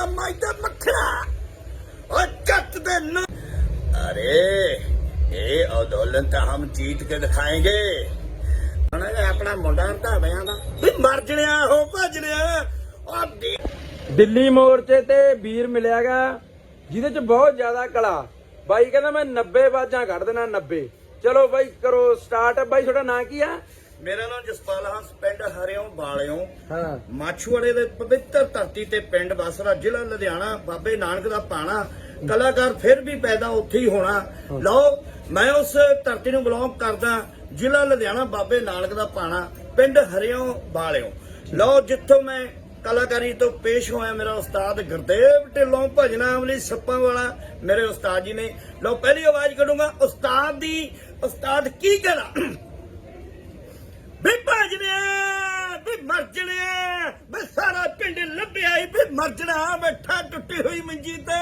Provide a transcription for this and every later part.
ਹੁੰਦਾ ਮਾਈ ਦਾ ਮੱਖਣਾ ਓ ਜੱਟ ਦੇ ਨ ਅਰੇ, ਇਹ ਅੰਦੋਲਨ ਤਾਂ ਹਮ ਜੀਤ ਕੇ ਦਿਖਾਏਂਗੇ। ਆਪਣਾ ਮੁੰਡਾ ਢਾਬਿਆਂ ਦਾ। ਵੀ ਮਰ ਜਣਿਆ, ਹੋ ਭਜਣਿਆ ਦਿੱਲੀ ਮੋਰਚੇ ਤੇ ਵੀਰ ਮਿਲਿਆਗਾ ਜਿਹਦੇ ਚ ਬਹੁਤ ਜ਼ਿਆਦਾ ਕਲਾ। ਬਾਈ ਕਹਿੰਦਾ ਮੈਂ 90 ਬਾਜਾਂ ਕੱਢ ਦੇਣਾ 90 ਚਲੋ ਬਾਈ ਕਰੋ ਸਟਾਰਟ ਬਾਈ, ਤੁਹਾਡਾ ਨਾਂ ਕੀ ਆ? ਮੇਰਾ ਨਾਮ ਜਸਪਾਲ ਹਾਂ ਪਿੰਡ ਹਰਿਓਂ ਬਾਲਿਓਂ। ਹਾਂ। ਮਾਛੂਵਾੜੇ ਦੇ ਪਵਿੱਤਰ ਧਰਤੀ ਤੇ ਪਿੰਡ ਬਸਰਾ ਜ਼ਿਲ੍ਹਾ ਲੁਧਿਆਣਾ ਬਾਬੇ ਨਾਨਕ ਦਾ ਪਾਣਾ। ਕਲਾਕਾਰ ਫਿਰ ਵੀ ਪੈਦਾ ਉੱਥੇ ਹੀ ਹੋਣਾ। ਲਓ ਮੈਂ ਉਸ ਧਰਤੀ ਨੂੰ ਬਿਲੋਂਗ ਕਰਦਾ ਜ਼ਿਲ੍ਹਾ ਲੁਧਿਆਣਾ ਬਾਬੇ ਨਾਨਕ ਦਾ ਪਾਣਾ ਪਿੰਡ ਹਰਿਓਂ ਬਾਲਿਓਂ। ਲਓ ਜਿੱਥੋਂ ਮੈਂ ਕਲਾਕਾਰੀ ਤੋਂ ਪੇਸ਼ ਹੋਇਆ ਮੇਰਾ ਉਸਤਾਦ ਗੁਰਦੇਵ ਢਿੱਲੋਂ ਭਜਨਾ ਅਮਲੀ ਸੱਪਾਂ ਵਾਲਾ ਮੇਰੇ ਉਸਤਾਦ ਜੀ ਨੇ। ਲਓ ਪਹਿਲੀ ਆਵਾਜ਼ ਕੱਢੂੰਗਾ ਉਸਤਾਦ ਦੀ ਉਸਤਾਦ ਕੀ ਕਹਿਣਾ? ਵੀ ਭਜਣਿਆ, ਵੀ ਮਰਜਣਿਆ। ਵੀ ਸਾਰਾ ਪਿੰਡ ਲੱਭਿਆ ਹੀ ਵੀ ਮਰਜਣਾ ਬੈਠਾ ਟੁੱਟੀ ਹੋਈ ਮੰਜੀ ਤੇ।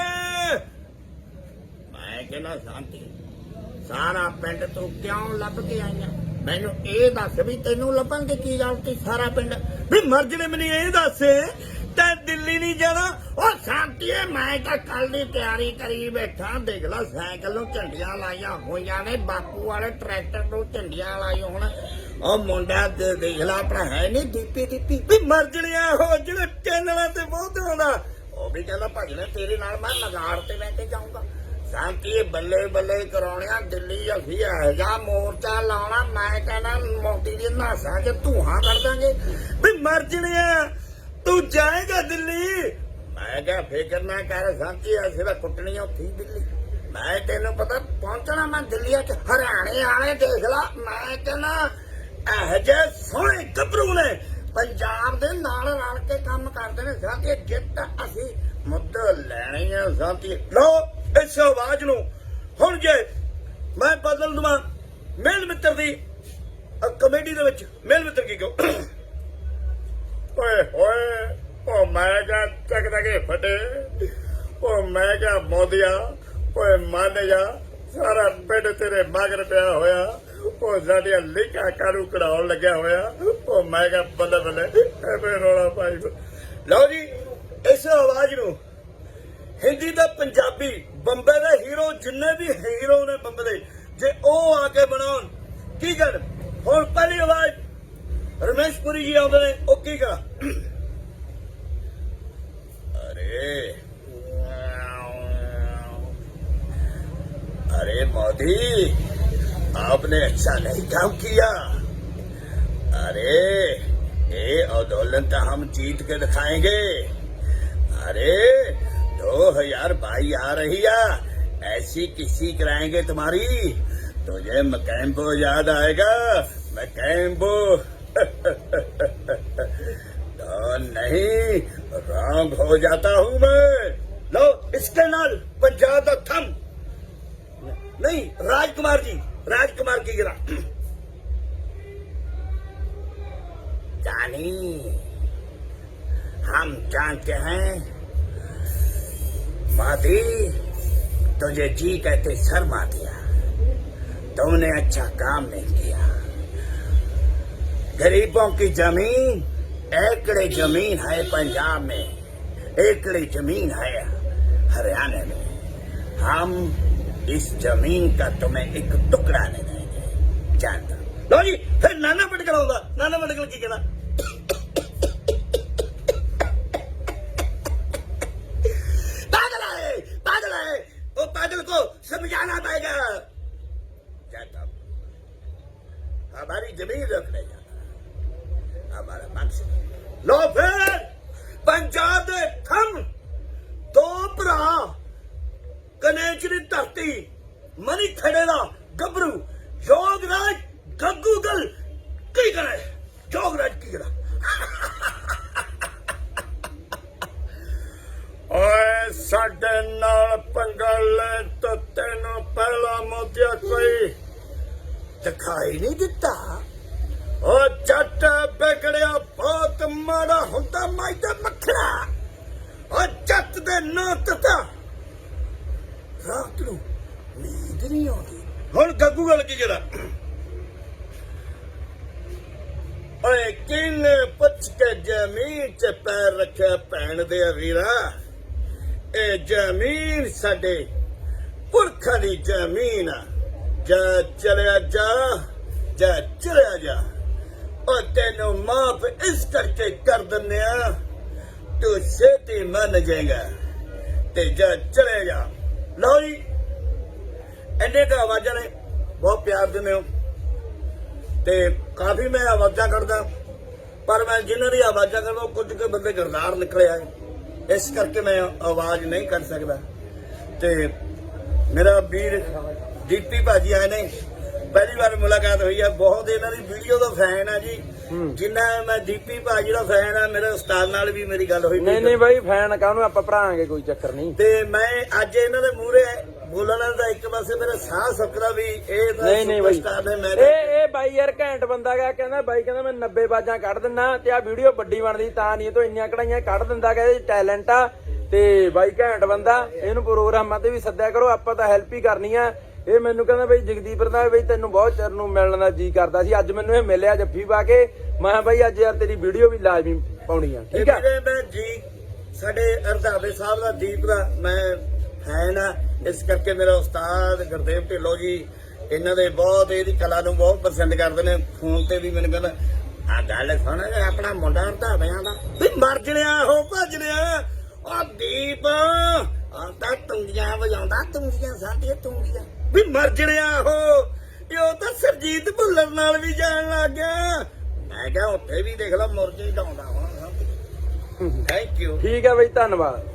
ਮੈਂ ਕਹਿੰਦਾ, ਸ਼ਾਂਤੀ, ਸਾਰਾ ਪਿੰਡ ਤੂੰ ਕਿਉਂ ਲੱਭ ਕੇ ਆਈਆਂ? ਮੈਨੂੰ ਇਹ ਦੱਸ ਵੀ ਤੈਨੂੰ ਲੱਭਣ ਕੀ ਗੱਲ ਸੀ ਸਾਰਾ ਪਿੰਡ? ਵੀ ਮਰਜਣੇ ਮੈਨੂੰ ਇਹ ਦੱਸ, ਤੇ ਦਿੱਲੀ ਨਹੀਂ ਜਾਣਾ? ਉਹ ਸ਼ਾਂਤੀ ਹੈ ਮੈਂ ਤਾਂ ਕੱਲ ਦੀ ਤਿਆਰੀ ਕਰੀ ਬੈਠਾ। ਦੇਖ ਲੈ, ਸਾਈਕਲ ਨੂੰ ਝੰਡੀਆਂ ਲਾਈਆਂ ਹੋਈਆਂ ਨੇ, ਬਾਪੂ ਵਾਲੇ ਟਰੈਕਟਰ ਨੂੰ ਝੰਡੀਆਂ ਲਾਈ ਹੁਣ। ਉਹ ਮੁੰਡਾ ਦੇ ਦੇਖ ਲੈ ਆਪਣਾ ਹੈ ਨਹੀਂ ਦੀਪੀ ਦੀਪੀ। ਵੀ ਮਰਜਣਿਆ ਹੋ ਜਿਹੜੇ ਚੈਨਲਾਂ ਤੇ ਬਹੁਤ ਆਉਂਦਾ। ਉਹ ਵੀ ਕਹਿੰਦਾ ਭਜਨੇ ਤੇਰੇ ਨਾਲ, ਮੈਂ ਨਗਾੜ ਤੇ ਲੈ ਕੇ ਜਾਊਂਗਾ। ਸ਼ਾਂਤੀ ਬੱਲੇ ਬੱਲੇ ਕਰਾਉਣਿਆ, ਦਿੱਲੀ ਅਸੀਂ ਇਹੋ ਮੋਰਚਾ ਲਾਉਣਾ, ਮੈਂ ਕਹਿੰਦਾ ਮੋਟੀ ਦੀ ਨਾਸਾਂ ਚ ਧੂਆਂ ਕਰ ਦਾਂਗੇ। ਵੀ ਮਰ ਜਣਿਆ ਤੂੰ ਜਾਏਗਾ ਦਿੱਲੀ? ਮੈਂ ਕਿਹਾ, ਫਿਕਰ ਨਾ ਕਰ ਸ਼ਾਂਤੀ ਅਸੀਂ ਤਾਂ ਕੁੱਟਣੀ ਉੱਥੀ ਦਿੱਲੀ। ਮੈਂ ਤੈਨੂੰ ਪਤਾ, ਪਹੁੰਚਣਾ ਮੈਂ ਦਿੱਲੀ ਚ, ਹਰਿਆਣੇ ਵਾਲੇ ਦੇਖ ਲਾ। ਮੈਂ ਕਹਿੰਦਾ ਇਹੋ ਜਿਹੇ ਸੋਹਣੇ ਗੱਭਰੂ ਨੇ। ਪੰਜਾਬ ਦੇ ਨਾਲ ਰਲ ਕੇ ਕੰਮ ਕਰਦੇ ਨੇ। ਸਾਥੀ ਜਿੱਤ ਅਸੀਂ ਮੁੱਦ ਲੈਣੀ ਆ ਸਾਥੀ ਲੋ ਇਸ ਆਵਾਜ਼ ਨੂੰ ਹੁਣ ਜੇ ਮੈਂ ਬਦਲ ਦਵਾਂ ਮੇਲ ਮਿੱਤਰ ਦੀ ਅ, ਕਮੇਡੀ ਦੇ ਵਿੱਚ ਮੇਲ ਮਿੱਤਰ ਕੀ ਕਹੋ? ਓਏ ਹੋਏ ਉਹ ਮੈਂ ਕਿਹਾ ਚੱਕ ਤੱਕ ਫਟੇ। ਉਹ ਮੈਂ ਜਾ ਮੋਦਿਆ ਓਏ ਮੰਨ ਜਾ ਸਾਰਾ ਪਿੰਡ ਤੇਰੇ ਮਗਰ ਪਿਆ ਹੋਇਆ। ਉਹ ਸਾਡੇ ਅੱਲੇ ਕਾਕਾ ਨੂੰ ਕਢਾਉਣ ਲੱਗਿਆ ਹੋਇਆ। ਉਹ ਮੈਂ ਕਿਹਾ, ਬੱਲੇ ਬੱਲੇ, ਐਵੇਂ ਰੋਲਾ ਪਾਈ ਲਓ ਜੀ, ਇਸ ਆਵਾਜ਼ ਨੂੰ ਹਿੰਦੀ ਦਾ ਪੰਜਾਬੀ, ਬੰਬੇ ਦੇ ਹੀਰੋ, ਜਿੰਨੇ ਵੀ ਹੀਰੋ ਨੇ ਬੰਬੇ ਦੇ ਜੇ ਉਹ ਆ ਕੇ ਬਣਾਉਣ, ਕੀ ਕਰ ਹੁਣ ਪਹਿਲੀ ਆਵਾਜ਼, ਰਮੇਸ਼ਪੁਰੀ ਜੀ ਆਉਂਦੇ ਨੇ, ਉਹ ਕੀ ਕਰ? ਅਰੇ ਅਰੇ ਮੋਦੀ आपने अच्छा नहीं काम किया। अरे ये आंदोलन तो हम जीत के दिखाएँगे। अरे, दो हज़ार बाई आ रही है। ऐसी किसी कराएँगे तुम्हारी? तुझे मैकैम्बो याद आएगा। मैकैम्बो। तो नहीं, रॉन्ग हो जाता हूँ मैं। लो, इसके नाल पंजाब थम। नहीं, राजकुमार जी राजकुमार की गिरा। जानी, हम जानते हैं मादी तुझे जी कहते शर्मा दिया। तुमने अच्छा काम नहीं किया। गरीबों की ज़मीन, एकड़े ज़मीन है पंजाब में, एकड़े ज़मीन है हरियाणा में। हम इस जमीन का तुम्हें एक टुकड़ा नहीं देंगे जानता लो जी फिर नाना पटकल होगा नाना पटकल की कहना पागल है पागल है वो पागल को समझाना पड़ेगा जानता हूं। हमारी जमीन रखने ਧਰਤੀ ਮਨੀ ਖੜੇ ਦਾ ਗੱਭਰੂ। ਯੋਗਰਾਜ ਗੱਗੂਗਲ ਕੀ ਕਰੇ? ਯੋਗਰਾਜ ਕੀ ਕਰਾ? ਓਏ ਸਾਡੇ ਨਾਲ ਪੰਗਾ ਲੈ ਤਾਂ ਤੈਨੂੰ ਪਹਿਲਾ ਮੋਤਿਆ ਕੋਈ। ਦਿਖਾਈ ਨਹੀਂ ਦਿੱਤਾ। ਓ ਜੱਟ ਵਿਗੜਿਆ ਬਹੁਤ ਮਾੜਾ ਹੁੰਦਾ ਮਾਈ ਦਾ ਮੱਖਣਾ। ਓ ਜੱਟ ਦੇ ਨਾਂ ਤਤਾ ਰਾਤ ਨੂੰ ਨੀਂਦ ਨਹੀਂ ਆਉਂਦੀ। ਹੁਣ ਗੱਗੂ ਗੱਲ ਕੀ ਕਰਾ? ਓਏ ਕਿੰਨੇ ਪੁੱਛ ਕੇ ਜ਼ਮੀਨ 'ਚ ਪੈਰ ਰੱਖਿਆ ਭੈਣ ਦੇ ਵੀਰਾ ਇਹ ਜ਼ਮੀਨ ਸਾਡੇ ਪੁਰਖਾਂ ਦੀ ਜ਼ਮੀਨ ਆ। ਜਾ ਚਲਿਆ ਜਾ ਜਾ ਚਲਿਆ ਜਾ। ਉਹ ਤੈਨੂੰ ਮਾਫ ਇਸ ਕਰਕੇ ਕਰ ਦਿੰਦੇ ਆ, ਤੂੰ ਛੇਤੀ ਮੰਨ ਜਾਏਗਾ ਤੇ ਜਾ ਚਲੇ ਜਾ। ਲਓ ਜੀ। ਇੰਨੇ ਕੁ ਆਵਾਜ਼ਾਂ ਨੇ ਬਹੁਤ ਪਿਆਰ ਦਿੰਦੇ ਹੋ। ਤੇ ਕਾਫੀ ਮੈਂ ਆਵਾਜ਼ਾਂ ਕਰਦਾ ਪਰ ਮੈਂ ਜਿਨ੍ਹਾਂ ਦੀ ਆਵਾਜ਼ਾਂ ਕਰਦਾ ਉਹ ਕੁਝ ਕੁ ਬੰਦੇ ਗਰਦਾਰ ਨਿਕਲਿਆ ਹੈ। ਇਸ ਕਰਕੇ ਮੈਂ ਆਵਾਜ਼ ਨਹੀਂ ਕਰ ਸਕਦਾ। ਤੇ ਮੇਰਾ ਵੀਰ ਦੀਪੀ ਭਾਜੀ ਆਏ ਨੇ। ਪਹਿਲੀ ਵਾਰ ਮੁਲਾਕਾਤ ਹੋਈ ਹੈ ਬਹੁਤ ਇਹਨਾਂ ਦੀ ਵੀਡੀਓ ਦਾ ਫੈਨ ਆ ਜੀ। ਜਿੰਨਾ ਮੈਂ ਦੀਪੀ ਭਾਜੀ ਦਾ ਫੈਨ ਆ ਮੇਰੇ ਉਸਤਾਦ ਨਾਲ ਵੀ ਮੇਰੀ ਗੱਲ ਹੋਈ। ਨਹੀਂ ਨਹੀਂ ਬਾਈ ਫੈਨ ਕਾਹਨੂੰ ਆਪਾਂ ਭਰਾਵਾਂਗੇ ਕੋਈ ਚੱਕਰ ਨਹੀਂ। ਤੇ ਮੈਂ ਅੱਜ ਇਹਨਾਂ ਦੇ ਮੂਹਰੇ ਬੋਲਣ ਦਾ ਇੱਕ ਪਾਸੇ ਮੇਰਾ ਸਾਹ ਸੁੱਕਦਾ ਵੀ ਇਹ ਤਾਂ ਨਹੀਂ ਨਹੀਂ ਬਾਈ। ਸੁਪਰਸਟਾਰ ਨੇ ਮੈਂ ਇਹ ਇਹ ਬਾਈ ਯਾਰ ਘੈਂਟ ਬੰਦਾ ਗਾ ਕਹਿੰਦਾ ਬਾਈ ਕਹਿੰਦਾ ਮੈਂ 90 ਬਾਜਾਂ ਕੱਢ ਦਿੰਨਾ ਤੇ ਆ ਵੀਡੀਓ ਵੱਡੀ ਬਣਦੀ ਤਾਂ ਨਹੀਂ ਇਹ ਤੋਂ ਇੰਨੀਆਂ ਕੜਾਈਆਂ ਕੱਢ ਦਿੰਦਾ ਕਿ ਇਹਦੇ ਟੈਲੈਂਟ ਆ। ਤੇ ਬਾਈ ਘੈਂਟ ਬੰਦਾ ਇਹਨੂੰ ਪ੍ਰੋਗਰਾਮਾਂ ਤੇ ਵੀ ਸੱਦਿਆ ਕਰੋ ਆਪਾਂ ਤਾਂ ਹੈਲਪ ਹੀ ਕਰਨੀ ਆ। ਇਹ ਮੈਨੂੰ ਕਹਿੰਦਾ ਬਈ ਜਗਦੀਪ ਰੰਦਾ ਬਈ ਤੈਨੂੰ ਬਹੁਤ ਚਿਰ ਨੂੰ ਮਿਲਣ ਦਾ ਜੀ ਕਰਦਾ ਸੀ ਅੱਜ ਮੈਨੂੰ ਇਹ ਮਿਲਿਆ ਜੱਫੀ ਪਾ ਕੇ। ਮੈਂ ਕਿਹਾ ਬਾਈ ਅੱਜ ਯਾਰ ਤੇਰੀ ਵੀਡੀਓ ਵੀ ਲਾਜ਼ਮੀ ਪਾਉਣੀ ਆ ਠੀਕ ਆ? ਵੀਰੇ ਮੈਂ ਜੀ ਸਾਡੇ ਅਰਧਾਵੇ ਸਾਹਿਬ ਦਾ ਦੀਪ ਦਾ ਮੈਂ ਫੈਨ ਆ। ਇਸ ਕਰਕੇ ਮੇਰਾ ਉਸਤਾਦ ਗੁਰਦੇਵ ਢਿੱਲੋਂ ਜੀ ਇਹਨਾਂ ਦੇ ਬਹੁਤ ਇਹਦੀ ਕਲਾ ਨੂੰ ਬਹੁਤ ਪਸੰਦ ਕਰਦੇ ਨੇ। ਫੋਨ ਤੇ ਵੀ ਮੈਨੂੰ ਕਹਿੰਦਾ ਆ ਗੱਲ ਸੁਣ ਆਪਣਾ ਮੁੰਡਾ ਅਰਧਾਵਿਆਂ ਦਾ। ਵੀ ਮਰ ਜਣਿਆ ਹੋ ਭਜਣਿਆ ਆ ਦੀਪ ਆ ਤਾਂ ਤੁੰਗੀਆਂ ਵਜਾਉਂਦਾ ਤੁੰਗੀਆਂ ਸਾਡੀਆਂ ਤੁੰਗੀਆਂ। ਵੀ ਮਰ ਜਣਿਆ ਹੋ ਇਹ ਤਾਂ ਸਰਜੀਤ ਭੁੱਲਰ ਨਾਲ ਵੀ ਜਾਣ ਲੱਗ ਗਿਆ। ਮੈਂ ਕਿਹਾ ਉੱਥੇ ਵੀ ਦੇਖ ਲਾ ਮੁਰਗੇ ਡਾਉਂਦਾ ਹੁਣ। ਥੈਂਕ ਯੂ ਠੀਕ ਆ ਬਈ ਧੰਨਵਾਦ।